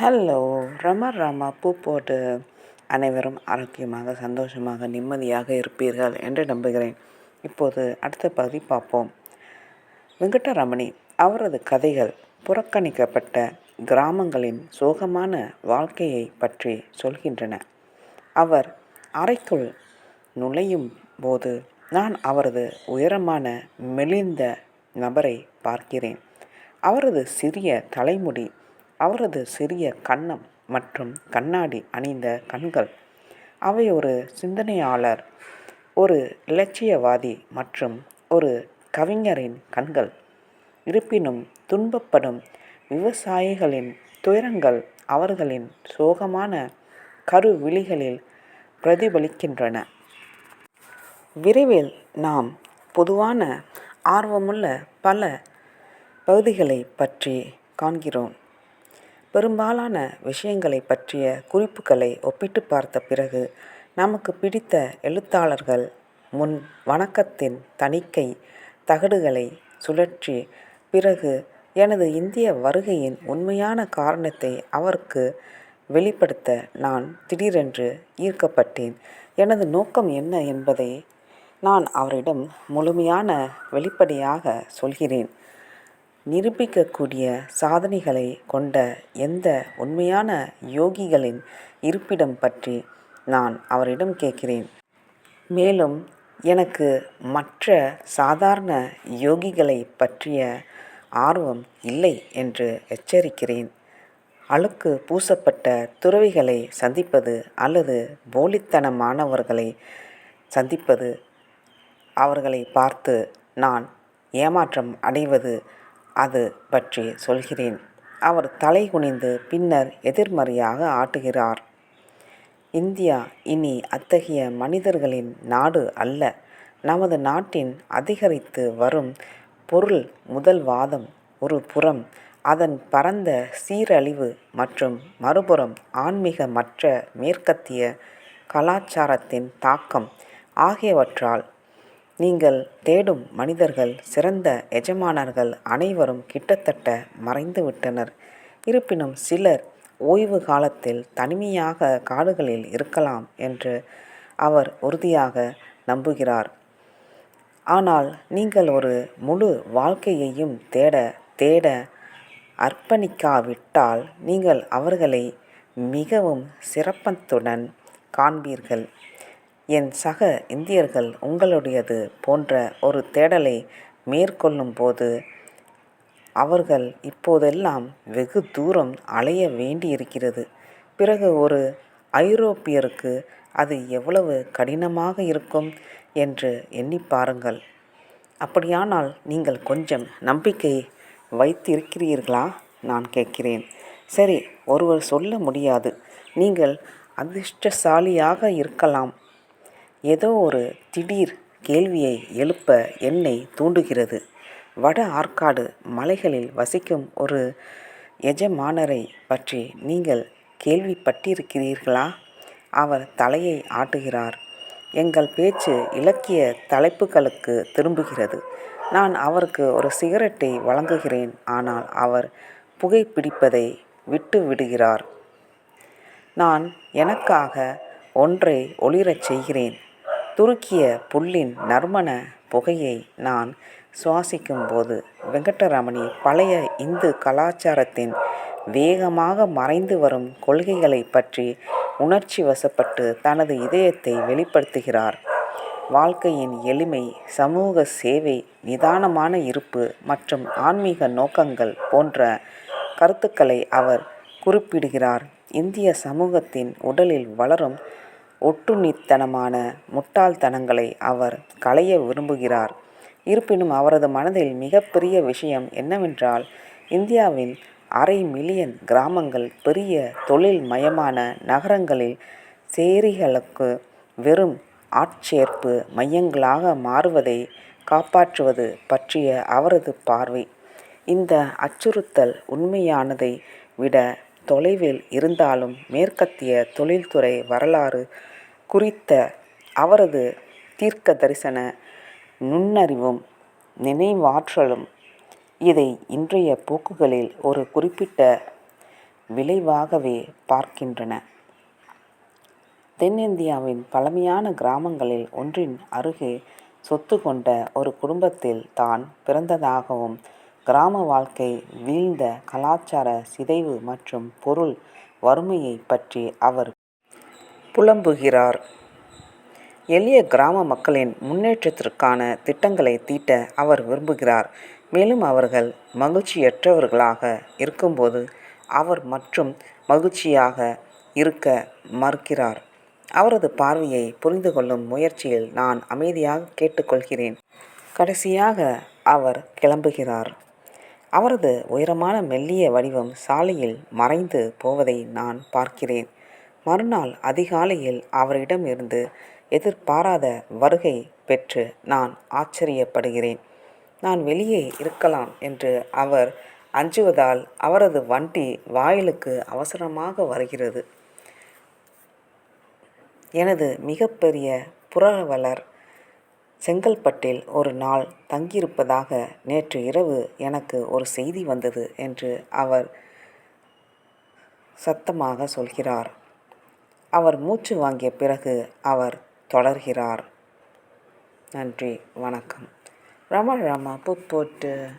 Hello ரம Rama பூ போட்டு அனைவரும் ஆரோக்கியமாக சந்தோஷமாக நிம்மதியாக இருப்பீர்கள் என்று நம்புகிறேன். இப்போது அடுத்த பகுதி பார்ப்போம். வெங்கடரமணி அவரது கதைகள் புறக்கணிக்கப்பட்ட கிராமங்களின் சோகமான வாழ்க்கையை பற்றி சொல்கின்றன. அவர் அறைக்குள் நுழையும் போது நான் அவரது உயரமான மெலிந்த நபரை பார்க்கிறேன். அவரது சிறிய தலைமுடி அவரது சிறிய கன்னம் மற்றும் கண்ணாடி அணிந்த கண்கள் அவை ஒரு சிந்தனையாளர் ஒரு இலட்சியவாதி மற்றும் ஒரு கவிஞரின் கண்கள். இருப்பினும் துன்பப்படும் விவசாயிகளின் துயரங்கள் அவர்களின் சோகமான கருவிழிகளில் பிரதிபலிக்கின்றன. விரைவில் நாம் பொதுவான ஆர்வமுள்ள பல பகுதிகளை பற்றி காண்கிறோம். பெரும்பாலான விஷயங்களை பற்றிய குறிப்புகளை ஒப்பிட்டு பார்த்த பிறகு நமக்கு பிடித்த எழுத்தாளர்கள் முன் வணக்கத்தின் தணிக்கை தகடுகளை சுழற்றி பிறகு எனது இந்திய வருகையின் உண்மையான காரணத்தை அவருக்கு வெளிப்படுத்த நான் திடீரென்று ஈர்க்கப்பட்டேன். எனது நோக்கம் என்ன என்பதை நான் அவரிடம் முழுமையான வெளிப்படையாக சொல்கிறேன். நிரூபிக்கக்கூடிய சாதனைகளை கொண்ட எந்த உண்மையான யோகிகளின் இருப்பிடம் பற்றி நான் அவரிடம் கேட்கிறேன். மேலும் எனக்கு மற்ற சாதாரண யோகிகளை பற்றிய ஆர்வம் இல்லை என்று எச்சரிக்கிறேன். அழுக்கு பூசப்பட்ட துறவிகளை சந்திப்பது அல்லது போலித்தனமானவர்களை சந்திப்பது அவர்களை பார்த்து நான் ஏமாற்றம் அடைவது அது பற்றி சொல்கிறேன். அவர் தலை குனிந்து பின்னர் எதிர்மறையாக ஆட்டுகிறார். இந்தியா இனி அத்தகைய மனிதர்களின் நாடு அல்ல. நமது நாட்டின் அதிகரித்து வரும் பொருள் முதல்வாதம் ஒரு புறம் அதன் பரந்த சீரழிவு மற்றும் மறுபுறம் ஆன்மீகமற்ற மேற்கத்திய கலாச்சாரத்தின் தாக்கம் ஆகியவற்றால் நீங்கள் தேடும் மனிதர்கள் சிறந்த எஜமானர்கள் அனைவரும் கிட்டத்தட்ட மறைந்துவிட்டனர். இருப்பினும் சிலர் ஓய்வு காலத்தில் தனிமையாக காடுகளில் இருக்கலாம் என்று அவர் உறுதியாக நம்புகிறார். ஆனால் நீங்கள் ஒரு முழு வாழ்க்கையையும் தேட தேட அர்ப்பணிக்காவிட்டால் நீங்கள் அவர்களை மிகவும் சிறப்பத்துடன் காண்பீர்கள். என் சக இந்தியர்கள் உங்களுடையது போன்ற ஒரு தேடலை மேற்கொள்ளும் போது அவர்கள் இப்போதெல்லாம் வெகு தூரம் அலைய வேண்டியிருக்கிறது. பிறகு ஒரு ஐரோப்பியருக்கு அது எவ்வளவு கடினமாக இருக்கும் என்று எண்ணி பாருங்கள். அப்படியானால் நீங்கள் கொஞ்சம் நம்பிக்கை வைத்திருக்கிறீர்களா? நான் கேட்கிறேன். சரி ஒருவர் சொல்ல முடியாது. நீங்கள் அதிர்ஷ்டசாலியாக இருக்கலாம். ஏதோ ஒரு திடீர் கேள்வியை எழுப்ப என்னை தூண்டுகிறது. வட ஆற்காடு மலைகளில் வசிக்கும் ஒரு எஜமானரை பற்றி நீங்கள் கேள்விப்பட்டிருக்கிறீர்களா? அவர் தலையை ஆட்டுகிறார். எங்கள் பேச்சு இலக்கிய தலைப்புகளுக்கு திரும்புகிறது. நான் அவருக்கு ஒரு சிகரெட்டை வழங்குகிறேன். ஆனால் அவர் புகைப்பிடிப்பதை விட்டு விடுகிறார். நான் எனக்காக ஒன்றை ஒளிரச் செய்கிறேன். துருக்கிய புல்லின் நறுமண புகையை நான் சுவாசிக்கும்போது வெங்கடரமணி பழைய இந்து கலாச்சாரத்தின் வேகமாக மறைந்து வரும் கொள்கைகளை பற்றி உணர்ச்சி வசப்பட்டு தனது இதயத்தை வெளிப்படுத்துகிறார். வாழ்க்கையின் எளிமை சமூக சேவை நிதானமான இருப்பு மற்றும் ஆன்மீக நோக்கங்கள் போன்ற கருத்துக்களை அவர் குறிப்பிடுகிறார். இந்திய சமூகத்தின் உடலில் வளரும் ஒட்டுண்ணித்தனமான முட்டாள்தனங்களை அவர் களைய விரும்புகிறார். இருப்பினும் அவரது மனதில் மிகப்பெரிய விஷயம் என்னவென்றால் இந்தியாவின் அரை மில்லியன் கிராமங்கள் பெரிய தொழில் மயமான நகரங்களில் சேரிகளுக்கு வெறும் ஆட்சேர்ப்பு மையங்களாக மாறுவதை காப்பாற்றுவது பற்றிய அவரது பார்வை. இந்த அச்சுறுத்தல் உண்மையானதை விட தொலைவில் இருந்தாலும் மேற்கத்திய தொழில்துறை வரலாறு குறித்த அவரது தீர்க்க தரிசன நுண்ணறிவும் நினைவாற்றலும் இதை இன்றைய போக்குகளில் ஒரு குறிப்பிட்ட விளைவாகவே பார்க்கின்றன. தென்னிந்தியாவின் பழமையான கிராமங்களில் ஒன்றின் அருகே சொத்து கொண்ட ஒரு குடும்பத்தில் தான் பிறந்ததாகவும் கிராம வாழ்க்கை வீழ்ந்த கலாச்சார சிதைவு மற்றும் பொருள் வறுமையை பற்றி அவர் புலம்புகிறார். எளிய கிராம மக்களின் முன்னேற்றத்திற்கான திட்டங்களை தீட்ட அவர் விரும்புகிறார். மேலும் அவர்கள் மகிழ்ச்சியற்றவர்களாக இருக்கும்போது அவர் மற்றும் மகிழ்ச்சியாக இருக்க மறுக்கிறார். அவரது பார்வையை புரிந்து கொள்ளும் முயற்சியில் நான் அமைதியாக கேட்டுக்கொள்கிறேன். கடைசியாக அவர் கிளம்புகிறார். அவரது உயரமான மெல்லிய வடிவம் சாலையில் மறைந்து போவதை நான் பார்க்கிறேன். மறுநாள் அதிகாலையில் அவரிடமிருந்து எதிர்பாராத வருகை பெற்று நான் ஆச்சரியப்படுகிறேன். நான் வெளியே இருக்கலாம் என்று அவர் அஞ்சுவதால் அவரது வண்டி வாயிலுக்கு அவசரமாக வருகிறது. எனது மிகப்பெரிய புரவலர் செங்கல்பட்டில் ஒரு நாள் தங்கியிருப்பதாக நேற்று இரவு எனக்கு ஒரு செய்தி வந்தது என்று அவர் சத்தமாக சொல்கிறார். அவர் மூச்சு வாங்கிய பிறகு அவர் தொடர்கிறார். நன்றி வணக்கம். ரம ரம புப்போட்டு